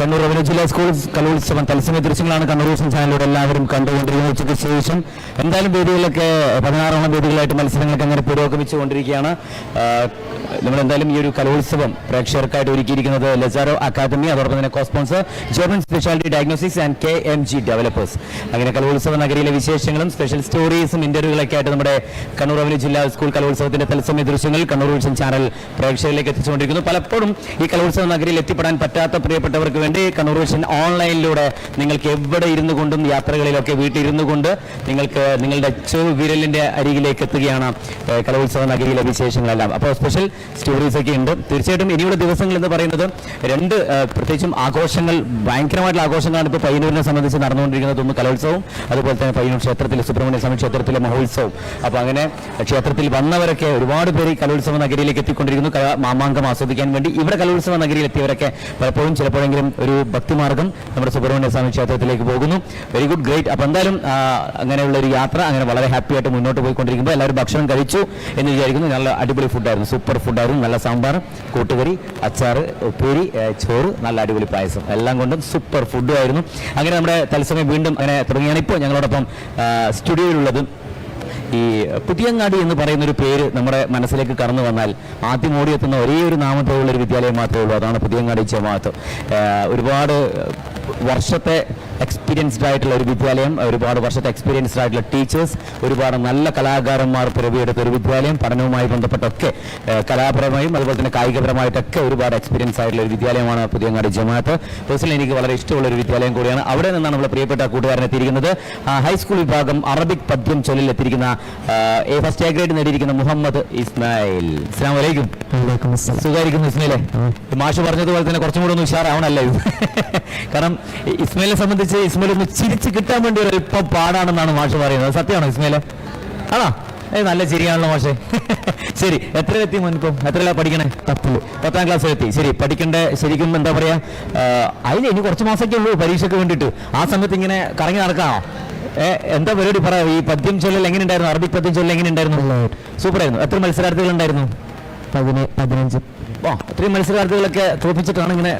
Kannur revenue ജില്ലാ school കലോത്സവം തത്സമയ ദൃശ്യങ്ങളാണ് കണ്ണൂർ ദിവസം ചാനലിലൂടെ എല്ലാവരും കണ്ടുകൊണ്ടിരിക്കുന്നത്. ഉച്ചയ്ക്ക് ശേഷം എന്തായാലും വേദികളിലൊക്കെ പതിനാറോളം വേദികളായിട്ട് മത്സരങ്ങളൊക്കെ അങ്ങനെ പുരോഗമിച്ചുകൊണ്ടിരിക്കുകയാണ്. എന്തായാലും ഈ ഒരു കലോത്സവം പ്രേക്ഷകർക്കായിട്ട് ഒരുക്കിയിരിക്കുന്നത് ലസാറോ അക്കാദമി അതോടൊപ്പം തന്നെ cosponsor German speciality diagnostics and K M G developers അങ്ങനെ കലോത്സവ നഗരിയിലെ വിശേഷങ്ങളും സ്പെഷ്യൽ സ്റ്റോറീസും ഇന്റർവ്യൂകളൊക്കെ ആയിട്ട് നമ്മുടെ കണ്ണൂർ റവന്യൂ ജില്ലാ സ്കൂൾ കലോത്സവത്തിന്റെ തത്സമയ ദൃശ്യങ്ങൾ കണ്ണൂർ വിഷൻ ചാനൽ പ്രേക്ഷകരിലേക്ക് എത്തിച്ചുകൊണ്ടിരിക്കുന്നു. പലപ്പോഴും ഈ കലോത്സവ നഗരിയിൽ എത്തിപ്പെടാൻ പറ്റാത്ത പ്രിയപ്പെട്ടവർക്ക് വേണ്ടി കൺവർവേഷൻ ഓൺലൈനിലൂടെ നിങ്ങൾക്ക് എവിടെ ഇരുന്നു കൊണ്ടും യാത്രകളിലൊക്കെ വീട്ടിലിരുന്നു കൊണ്ട് നിങ്ങൾക്ക് നിങ്ങളുടെ ചോ വിരലിന്റെ അരികിലേക്ക് എത്തുകയാണ് കലോത്സവ നഗരിയിലെ വിശേഷങ്ങളെല്ലാം. അപ്പോൾ സ്പെഷ്യൽ സ്റ്റോറീസ് ഒക്കെ ഉണ്ട്. തീർച്ചയായിട്ടും ഇനിയുള്ള ദിവസങ്ങൾ എന്ന് പറയുന്നത് രണ്ട് പ്രത്യേകിച്ചും ആഘോഷങ്ങൾ ഭയങ്കരമായിട്ടുള്ള ആഘോഷങ്ങളാണ് ഇപ്പോൾ പയ്യന്നൂരിനെ സംബന്ധിച്ച് നടന്നുകൊണ്ടിരിക്കുന്നത്. ഒന്ന് കലോത്സവം അതുപോലെ തന്നെ പയ്യന്നൂർ ക്ഷേത്രത്തിലെ സുബ്രഹ്മണ്യ സ്വാമി ക്ഷേത്രത്തിലെ മഹോത്സവം. അപ്പോൾ അങ്ങനെ ക്ഷേത്രത്തിൽ വന്നവരൊക്കെ ഒരുപാട് പേര് കലോത്സവ നഗരിയിലേക്ക് എത്തിക്കൊണ്ടിരിക്കുന്നു. മാമാങ്കം ആസ്വദിക്കാൻ വേണ്ടി ഇവിടെ കലോത്സവ നഗരിയിൽ എത്തിയവരൊക്കെ പലപ്പോഴും ചിലപ്പോഴെങ്കിലും ഒരു ഭക്തിമാർഗം നമ്മുടെ സുബ്രഹ്മണ്യ സ്വാമി ക്ഷേത്രത്തിലേക്ക് പോകുന്നു. വെരി ഗുഡ് ഗ്രേറ്റ് അപ്പോൾ എന്തായാലും അങ്ങനെയുള്ള ഒരു യാത്ര അങ്ങനെ വളരെ ഹാപ്പി ആയിട്ട് മുന്നോട്ട് പോയിക്കൊണ്ടിരിക്കുമ്പോൾ എല്ലാവരും ഭക്ഷണം കഴിച്ചു എന്ന് വിചാരിക്കുന്നു. നല്ല അടിപൊളി ഫുഡായിരുന്നു സൂപ്പർ ഫുഡായിരുന്നു നല്ല സാമ്പാർ കൂട്ടുകറി അച്ചാർ ഉപ്പേരി ചോറ് നല്ല അടിപൊളി പായസം. എല്ലാം കൊണ്ടും സൂപ്പർ ഫുഡും ആയിരുന്നു. അങ്ങനെ നമ്മുടെ തത്സമയം വീണ്ടും അങ്ങനെ തുടങ്ങിയാണ് ഇപ്പോൾ ഞങ്ങളോടൊപ്പം സ്റ്റുഡിയോയിലുള്ളത് ഈ പുതിയങ്ങാടി എന്ന് പറയുന്ന ഒരു പേര് നമ്മുടെ മനസ്സിലേക്ക് കടന്നു വന്നാൽ ആദ്യം ഓടിയെത്തുന്ന ഒരേ ഒരു നാമത്തോടുള്ള ഒരു വിദ്യാലയം മാത്രമേ ഉള്ളൂ. അതാണ് പുതിയങ്ങാടി ജമാഅത്ത്. ഒരുപാട് വർഷത്തെ എക്സ്പീരിയൻസ്ഡ് ആയിട്ടുള്ള ഒരു വിദ്യാലയം ഒരുപാട് വർഷത്തെ എക്സ്പീരിയൻസ്ഡ് ആയിട്ടുള്ള ടീച്ചേഴ്സ് ഒരുപാട് നല്ല കലാകാരന്മാർ പിറവിയെടുത്ത ഒരു വിദ്യാലയം പഠനവുമായി ബന്ധപ്പെട്ടൊക്കെ കലാപരമായും അതുപോലെ തന്നെ കായികപരമായിട്ടൊക്കെ ഒരുപാട് എക്സ്പീരിയൻസ് ആയിട്ടുള്ള ഒരു വിദ്യാലയമാണ് പുതിയങ്ങാടി ജമാഅത്ത്. പേഴ്സണലി എനിക്ക് വളരെ ഇഷ്ടമുള്ള ഒരു വിദ്യാലയം കൂടിയാണ്. അവിടെ നിന്നാണ് നമ്മുടെ പ്രിയപ്പെട്ട കൂട്ടുകാരൻ എത്തിയിരിക്കുന്നത്. ഹൈസ്കൂൾ വിഭാഗം അറബിക് പദ്യം ചൊല്ലിൽ എത്തിയിരിക്കുന്ന എ ഫസ്റ്റ് എ ഗ്രേഡ് നേടിയിരിക്കുന്ന മുഹമ്മദ് ഇസ്മായിൽ. അസ്സാം വലൈക്കും സുഖമായിരിക്കുന്നു ഇസ്മയിലെ? മാഷ് പറഞ്ഞതുപോലെ തന്നെ കുറച്ചും കൂടെ ഒന്ന് ഉഷാറാവണല്ലേ ഇത്. കാരണം ഇസ്മയിലെ ഇസ്മയിലിനെ സംബന്ധിച്ച് ഇസ്മയിൽ ഒന്ന് ചിരിച്ച് കിട്ടാൻ വേണ്ടി ഒരു ഇപ്പം പാടാണെന്നാണ് മാഷ് പറയുന്നത്. സത്യമാണോ ഇസ്മയിലെ? ആണോ? ഏ നല്ല ചിരിയാണല്ലോ മാഷെ. ശരി എത്ര എത്തി മുൻപും എത്രയിലാ പഠിക്കണേ? പത്തിൽ പത്താം ക്ലാസ് എത്തി. ശരി പഠിക്കേണ്ട? ശരിക്കും എന്താ പറയാ അതിന് ഇനി കുറച്ച് മാസമൊക്കെ ഉള്ളൂ പരീക്ഷയ്ക്ക് വേണ്ടിയിട്ട്. ആ സമയത്ത് ഇങ്ങനെ കറങ്ങി നടക്കാണോ? ഏ എന്താ പരിപാടി പറയാ ഈ പദ്യം ചൊല്ലൽ എങ്ങനെ ഉണ്ടായിരുന്നു അറബിക് പദ്യം ചൊല്ലൽ എങ്ങനെ ഉണ്ടായിരുന്നു സൂപ്പർ ആയിരുന്നു എത്ര മത്സരാർത്ഥികൾ ഉണ്ടായിരുന്നു? പതിനെ പതിനഞ്ച്. ഓ അത്രയും മത്സരാർത്ഥികളൊക്കെ തോപ്പിച്ചിട്ടാണ് ഇങ്ങനെ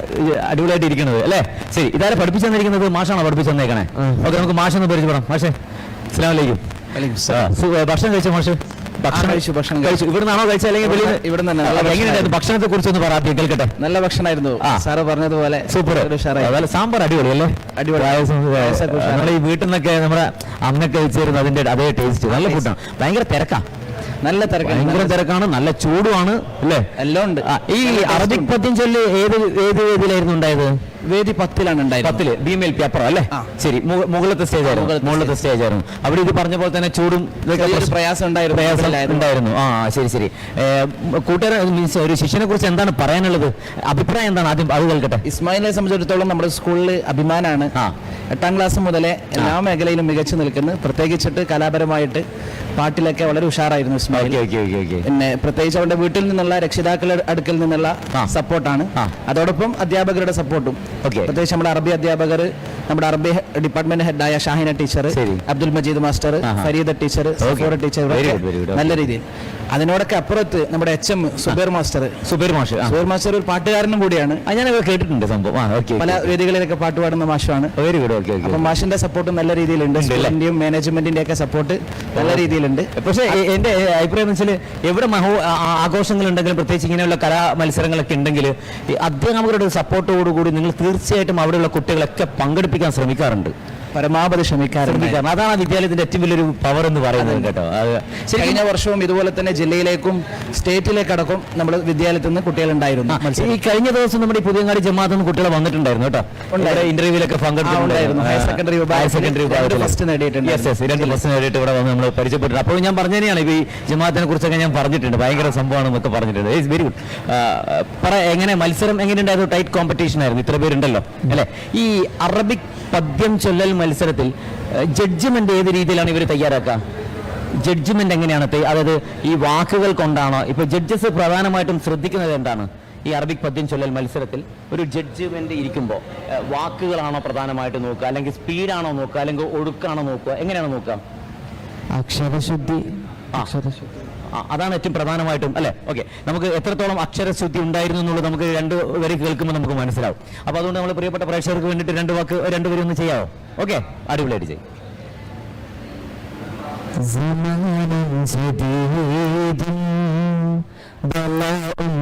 അടിപൊളിയായിട്ട് ഇരിക്കുന്നത് അല്ലേ? ശരി ഇതാരെ പഠിപ്പിച്ചു തന്നിരിക്കുന്നത്? മാഷാണോ പഠിപ്പിച്ചു തന്നേക്കണേ? ഓക്കെ നമുക്ക് മാഷൊന്ന് പരിചയപ്പെടാം. മാഷേ സു- ഏ, ഭക്ഷണം കഴിച്ചോ മാഷ്? കഴിച്ചു, ഭക്ഷണം കഴിച്ചു. ഇവിടെ നിന്നാണോ കഴിച്ചത്? അല്ലെങ്കിൽ വെളിയിൽ ഇവിടെ- ഇവിടുന്ന് തന്നെ. നല്ല ഭക്ഷണത്തെ കുറിച്ച് ഒന്ന് പറയാം കേൾക്കട്ടെ. നല്ല ഭക്ഷണമായിരുന്നു. സാറ് പറഞ്ഞതുപോലെ സൂപ്പർ. അതുപോലെ സാമ്പാർ അടിപൊളി അല്ലേ? അടിപൊളി. നമ്മുടെ ഈ വീട്ടിൽ നിന്നൊക്കെ നമ്മുടെ അമ്മയൊക്കെ കഴിച്ചിരുന്നു അതിന്റെ അതേ ടേസ്റ്റ്. നല്ല ഫുഡാണ്. ഭയങ്കര തിരക്കാ. നല്ല തിരക്കാണ് ഭയങ്കര തിരക്കാണ് നല്ല ചൂടുമാണ് അല്ലേ? എല്ലാം ഉണ്ട്. ഈ അറബിക് പദ്യം ചൊല്ല് ഏത് ഏത് വേദിയിലായിരുന്നു ഉണ്ടായത്? വേദി പത്തിലാണ് ഉണ്ടായിരുന്നത്. പത്തിൽ. ബി എൽ പി അപ്പുറം അല്ലേ. ശരി. മുകളിലത്തെ സ്റ്റേജ് ആയിരുന്നു. മുകളിലത്തെ സ്റ്റേജ് ആയിരുന്നു. അവിടെ ഇത് പറഞ്ഞ പോലെ തന്നെ ചൂടും പ്രയാസം ഉണ്ടായിരുന്നു. പ്രയാസം. ഉണ്ടായിരുന്നു. ആ ശരി ശരി. കൂട്ടുകാരെ മീൻസ് ഒരു ശിഷ്യനെ കുറിച്ച് എന്താണ് പറയാനുള്ളത്? അഭിപ്രായം എന്താണ് ആദ്യം? അത് കേൾക്കട്ടെ. ഇസ്മായിലിനെ സംബന്ധിച്ചിടത്തോളം നമ്മുടെ സ്കൂളിൽ അഭിമാനാണ്. എട്ടാം ക്ലാസ് മുതലേ എല്ലാ മേഖലയിലും മികച്ചു നിൽക്കുന്നു. പ്രത്യേകിച്ചിട്ട് കലാപരമായിട്ട് പാട്ടിലൊക്കെ വളരെ ഉഷാറായിരുന്നു ഇസ്മായിൽ. പിന്നെ പ്രത്യേകിച്ച് അവരുടെ വീട്ടിൽ നിന്നുള്ള രക്ഷിതാക്കളുടെ അടുക്കൽ നിന്നുള്ള സപ്പോർട്ടാണ് അതോടൊപ്പം അധ്യാപകരുടെ സപ്പോർട്ടും. പ്രത്യേകിച്ച് നമ്മുടെ അറബി അധ്യാപകർ നമ്മുടെ അറബി department ഹെഡായ Shahina teacher. Abdul Majeed master Fareeda teacher teacher. നല്ല രീതിയിൽ. അതിനോടൊക്കെ അപ്പുറത്ത് നമ്മുടെ H M Subair master. Subair master Subair master ഒരു പാട്ടുകാരനും കൂടിയാണ്. ആ, ഞാനത് കേട്ടിട്ടുണ്ട് സംഭവം. ആ ഓക്കെ പല വേദികളിലൊക്കെ പാട്ട് പാടുന്ന മാഷാണ് വെരി ഗുഡ് ഓക്കെ അപ്പൊ മാഷിന്റെ സപ്പോർട്ട് നല്ല രീതിയിലുണ്ട്? സ്കൂളിന്റെയും മാനേജ്മെന്റിന്റെ ഒക്കെ സപ്പോർട്ട് നല്ല രീതിയിലുണ്ട്. പക്ഷേ എന്റെ അഭിപ്രായം എന്ന് വെച്ചാൽ എവിടെ മഹോ ആഘോഷങ്ങൾ ഉണ്ടെങ്കിലും പ്രത്യേകിച്ച് ഇങ്ങനെയുള്ള കലാ മത്സരങ്ങളൊക്കെ ഉണ്ടെങ്കിൽ അധ്യാപകരുടെ സപ്പോർട്ടോടുകൂടി നിങ്ങൾ തീർച്ചയായിട്ടും അവിടെയുള്ള കുട്ടികളൊക്കെ പങ്കെടുപ്പിക്കാൻ ശ്രമിക്കാറുണ്ട്. പരമാവധി ശ്രമിക്കാറുണ്ട് അതാണ് വിദ്യാലയത്തിന്റെ ഏറ്റവും വലിയൊരു പവർ എന്ന് പറയുന്നത് കേട്ടോ. കഴിഞ്ഞ വർഷവും ഇതുപോലെ തന്നെ ജില്ലയിലേക്കും സ്റ്റേറ്റിലേക്കടക്കം നമ്മൾ വിദ്യാലയത്തിൽ നിന്ന് കുട്ടികളുണ്ടായിരുന്നു ഈ കഴിഞ്ഞ ദിവസം നമ്മുടെ ഈ പുതിയങ്ങാടി ജമാഅത്ത് നിന്ന് കുട്ടികൾ വന്നിട്ടുണ്ടായിരുന്നു കേട്ടോ. ഇന്റർവ്യൂലൊക്കെ പങ്കെടുത്തിട്ടുണ്ടായിരുന്നു. Higher secondary higher secondary first നേടിയിട്ടുണ്ട്. രണ്ട് ഫസ്റ്റ് നേടിയിട്ട് ഇവിടെ വന്ന് നമ്മൾ പരിചയപ്പെട്ടിട്ടുണ്ട്. അപ്പോൾ ഞാൻ പറഞ്ഞു തന്നെയാണ് ഈ ജമാഅത്തിനെ കുറിച്ചൊക്കെ ഞാൻ പറഞ്ഞിട്ടുണ്ട്. ഭയങ്കര സംഭവമാണ് എന്നൊക്കെ പറഞ്ഞിട്ടുണ്ട് ഇറ്റ്സ് വെരി ഗുഡ് പറ എങ്ങനെ മത്സരം എങ്ങനെയുണ്ടായിരുന്നു? ടൈറ്റ് കോമ്പറ്റീഷൻ ആയിരുന്നു. ഇത്ര പേരുണ്ടല്ലോ. അല്ലെ? ഈ അറബിക് പദ്യം ചൊല്ലൽ മത്സരത്തിൽ ജഡ്ജ്മെന്റ് ഏത് രീതിയിലാണ് ഇവർ തയ്യാറാക്കുക? ജഡ്ജ്മെന്റ് എങ്ങനെയാണ് അതായത് ഈ വാക്കുകൾ കൊണ്ടാണോ? ഇപ്പൊ ജഡ്ജസ് പ്രധാനമായിട്ടും ശ്രദ്ധിക്കുന്നത് എന്താണ്? ഈ അറബിക് പദ്യം ചൊല്ലൽ മത്സരത്തിൽ ഒരു ജഡ്ജ്മെന്റ് ഇരിക്കുമ്പോൾ വാക്കുകളാണോ പ്രധാനമായിട്ട് നോക്കുക? അല്ലെങ്കിൽ സ്പീഡാണോ നോക്കുക? അല്ലെങ്കിൽ ഒഴുക്കാണോ നോക്കുക? എങ്ങനെയാണ് നോക്കുക? അക്ഷരശുദ്ധി. അതാണ് ഏറ്റവും പ്രധാനമായിട്ടും അല്ലേ ഓക്കെ നമുക്ക് എത്രത്തോളം അക്ഷരശുദ്ധി ഉണ്ടായിരുന്നു എന്നുള്ളത് നമുക്ക് രണ്ട് വരെ കേൾക്കുമ്പോൾ നമുക്ക് മനസ്സിലാവും അപ്പോൾ അതുകൊണ്ട് നമ്മൾ പ്രിയപ്പെട്ട പ്രേക്ഷകർക്ക് വേണ്ടിയിട്ട് രണ്ട് വാക്ക് രണ്ടുപേരും ഒന്ന് ചെയ്യാവോ ഓക്കെ അടിപൊളിയായിട്ട് ചെയ്യും زمان جديد بلاء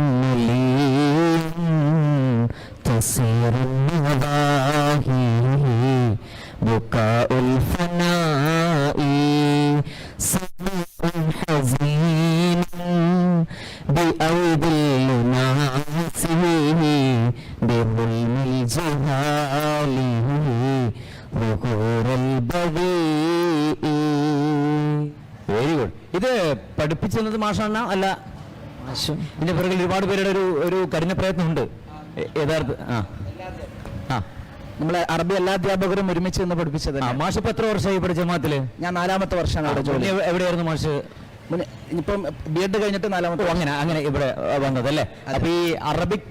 ഇത് പഠിപ്പിച്ചത് മാഷാണ് അല്ല ഇതിന്റെ പിറകിൽ ഒരുപാട് പേരുടെ ഒരു ഒരു കഠിന പ്രയത്നമുണ്ട്. യഥാർത്ഥ ആ. ആ. നമ്മളെ അറബി എല്ലാ അധ്യാപകരും ഒരുമിച്ച് നിന്ന് പഠിപ്പിച്ചത് മാഷ് ഇപ്പൊ എത്ര വർഷമായി പഠിച്ച മാത്തിൽ ഞാൻ നാലാമത്തെ വർഷമാണ് അവിടെ ജോലി. എവിടെയായിരുന്നു മാഷ്? ഇപ്പം ബി എഡ് കഴിഞ്ഞിട്ട് നാലാമത്തെ അങ്ങനെ അങ്ങനെ ഇവിടെ വന്നത് അല്ലേ? അപ്പൊ ഈ അറബിക്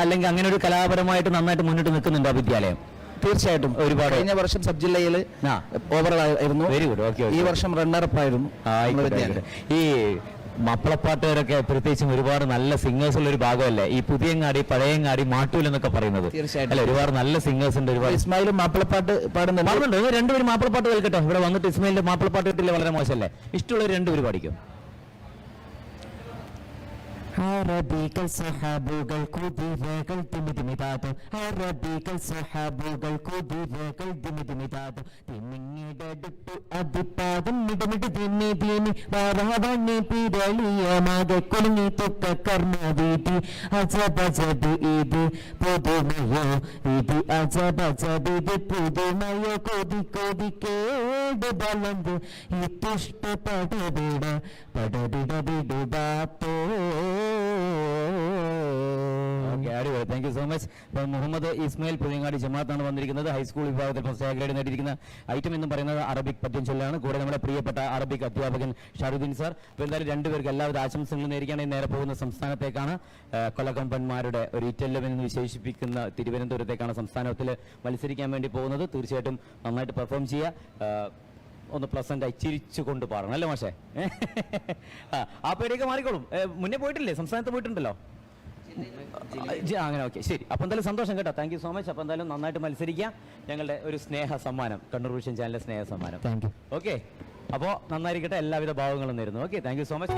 അല്ലെങ്കിൽ അങ്ങനെ ഒരു കലാപരമായിട്ട് നന്നായിട്ട് മുന്നിട്ട് നിൽക്കുന്നുണ്ട് ആ വിദ്യാലയം? തീർച്ചയായിട്ടും ഒരുപാട്. കഴിഞ്ഞ വർഷം സബ് ജില്ലയിൽ. ഓവറോൾ ആയിരുന്നു. വെരി ഗുഡ് ഓക്കെ ഈ വർഷം റണ്ണറപ്പ് ആയിരുന്നു. ഈ മപ്പളപ്പാട്ടുകാരൊക്കെ പ്രത്യേകിച്ചും ഒരുപാട് നല്ല സിംഗേഴ്സ് ഉള്ള ഒരു ഭാഗമല്ലേ? ഈ പുതിയങ്ങാടി പഴയങ്ങാടി മാട്ടൂൽ എന്നൊക്കെ പറയുന്നത്. തീർച്ചയായിട്ടും. ഒരുപാട് നല്ല സിംഗേഴ്സ് ഉണ്ട് ഒരുപാട്. ഇസ്മായിലും മാപ്പിളപ്പാട്ട് പാടുന്നുണ്ട്. രണ്ടുപേരും മാപ്പിളപ്പാട്ട് കേൾക്കട്ടെ. ഇവിടെ വന്നിട്ട് ഇസ്മായിലിന്റെ മാപ്പിളപ്പാട്ട് കിട്ടില്ല? വളരെ മോശമല്ലേ? ഇഷ്ടമുള്ള രണ്ടുപേര് പാടിക്കും? അറബികൾ സഹാബുകൾ കുതിരകൾ തിമിതിമിതാതു അറബികൾ സഹാബുകൾ കുതിരകൾ തിമിതിമിതാതു തിമിങ്ങിടടുത്തു അതിപ്പാദം മിടമിട് തിന്നി തിന്നി വരവണ്ണി പിരളിയമാകെ കുലുങ്ങി തുക്ക കർമ്മ വീതി അജബജബ് ഇത് പുതുമയോ ഇത് അജബജബ് ഇത് പുതുമയോ കൊതി കൊതി കേട് ബലന്ത് ഇത്തിഷ്ടപ്പെടവിട പടവിട വിടുവാത്തോ ഓക്കെ അടിപൊളി. താങ്ക് യു സോ മച്ച് ഇപ്പം മുഹമ്മദ് ഇസ്മായിൽ പുതിയങ്ങാടി ജമാഅത്താണ് വന്നിരിക്കുന്നത്. ഹൈസ്കൂൾ വിഭാഗത്തിൽ ഫസ്റ്റ് ഗ്രേഡ് നേടിയിരിക്കുന്ന ഐറ്റം എന്ന് പറയുന്നത് അറബിക് പദ്യം ചൊല്ലാണ് കൂടെ നമ്മുടെ പ്രിയപ്പെട്ട അറബിക് അധ്യാപകൻ ഷാരുദ്ദീൻ സാർ. അപ്പോൾ എന്തായാലും രണ്ടുപേർക്ക് എല്ലാവിധ ആശംസകളും നേരിക്കുകയാണ് നേരെ പോകുന്ന സംസ്ഥാനത്തേക്കാണ് കൊലകമ്പന്മാരുടെ ഒരു ഇറ്റല്ലം എന്ന് വിശേഷിപ്പിക്കുന്ന തിരുവനന്തപുരത്തേക്കാണ് സംസ്ഥാനത്തിൽ മത്സരിക്കാൻ വേണ്ടി പോകുന്നത്. തീർച്ചയായിട്ടും നന്നായിട്ട് പെർഫോം ചെയ്യുക. ഒന്ന് പ്ലസന്റ് ആയി ചിരിച്ചു കൊണ്ട് പാടണം. അല്ലേ മാഷേ? ആ, പേടിയൊക്കെ മാറിക്കോളും. മുന്നേ പോയിട്ടില്ലേ? സംസ്ഥാനത്ത് പോയിട്ടുണ്ടല്ലോ? അങ്ങനെ ഓക്കെ ശരി. അപ്പോൾ എന്തായാലും സന്തോഷം കേട്ടോ. താങ്ക് യു സോ മച്ച് അപ്പോൾ എന്തായാലും നന്നായിട്ട് മത്സരിക്കാം. ഞങ്ങളുടെ ഒരു സ്നേഹ സമ്മാനം കണ്ണൂർ വിഷൻ ചാനലിലെ സ്നേഹ സമ്മാനം. താങ്ക് യു ഓക്കെ അപ്പോൾ നന്നായിരിക്കട്ടെ. എല്ലാവിധ ഭാവങ്ങളും നേരുന്നു. Okay thank you so much